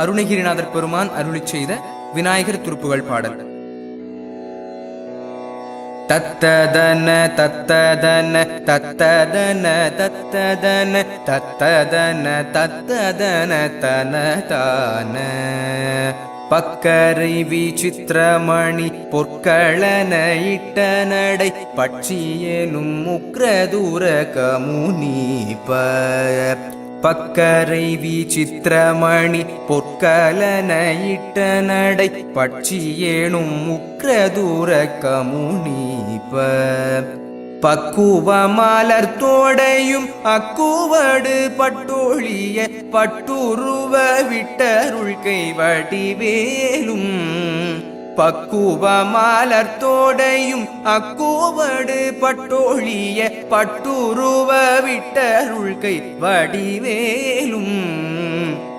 அருணகிரிநாதர் பெருமான் அருளி செய்த விநாயகர் துருப்புகள் பாடல். தத்ததன தத்ததன தத்ததன தத்ததன தத்ததன தத்ததன தனதான. பக்கரை விசித்திரமணி பொற்களன இட்ட நடை பட்சியேனும் முக்ரதூர ப பக்கரை விசித்திரமணி பொற்கலனையிட்ட நடை பட்சியேனும் முக்கதூர கமுனீப. பக்குவ மலர் தோடையும் அக்குவடு பட்டோழிய பட்டுருவ விட்டருள் கை வடிவேலும் பக்குவ மலர் தோடையும் அக்குவடு பட்டொழிய பட்டுருவ விட்டருள்கை வடிவேலும்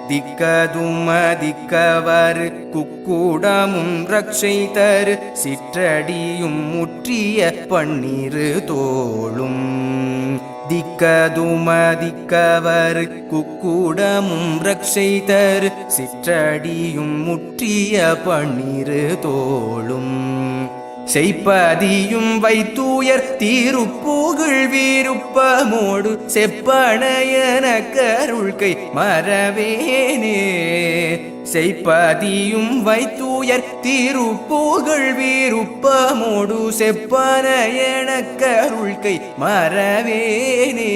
திக்கதுமதிக்கவர் குக்கூடமும் குக்குடமும் தரு சிற்றடியும் முற்றிய பன்னிரு தோளும். திக்கதுமதிக்கவர் குக்கூடமும் குக்குடமும் தரு சிற்றடியும் முற்றிய பன்னிரு தோளும். செய்ப்பதியும் வைத்தூயர் தீருப்புகழ் வீருப்பமோடு செப்பனையன கருள்கை மறவேனே. செய்ப்பதியும் வைத்தூயர் தீருப்புகழ் வீருப்பமோடு செப்பனையன கருள்கை மறவேனே.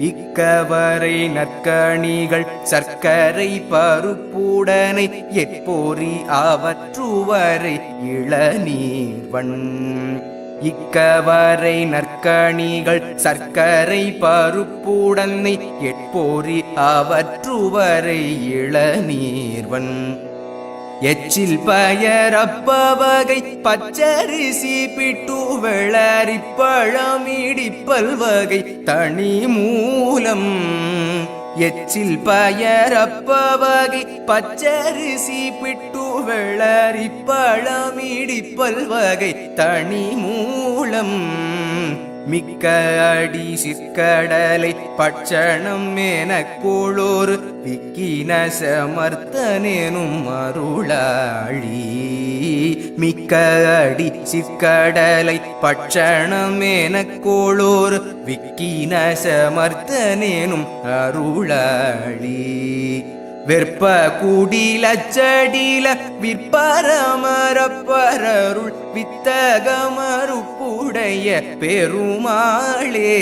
இக்கவரை நற்கணிகள் சர்க்கரை பருப்புடனை எப்போரி அவற்றுவரை இளநீர்வன் இக்கவரை நற்கணிகள் சர்க்கரை பருப்புடனை எப்போரி அவற்றுவரை இளநீர்வன் எச்சில் பயரப்பவகை பச்சரிசி பிட்டு வெளரிப்பழம் இடிப்பல் தனி மூலம். எச்சில் பயரப்பவகை பச்சரிசி பிட்டு வெளரிப்பழம் இடிப்பல் தனி மூலம். மிக்க அடி சிற்கடலை பட்சணம் எனக் கோளோர் விக்கின சமர்த்தனேனும் அருளாழி மிக்க அடி சிற்கடலை பட்சணம் எனக் கோளோர் விக்கின சமர்த்தனேனும் அருளாழி வெற்ப குடிலச்சடில விற்பரமரப்பரருள் வித்தகமருப்புடைய பெருமாளே.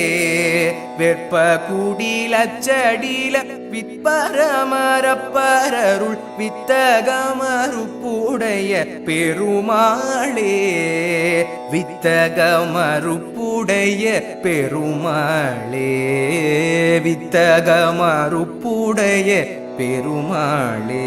வெற்ப குடிலச்சடில விற்பரமரப்பரருள் வித்தகமருப்புடைய பெருமாளே. வித்தகமருப்புடைய பெருமாளே. வித்தகமருப்புடைய பெருமாளே.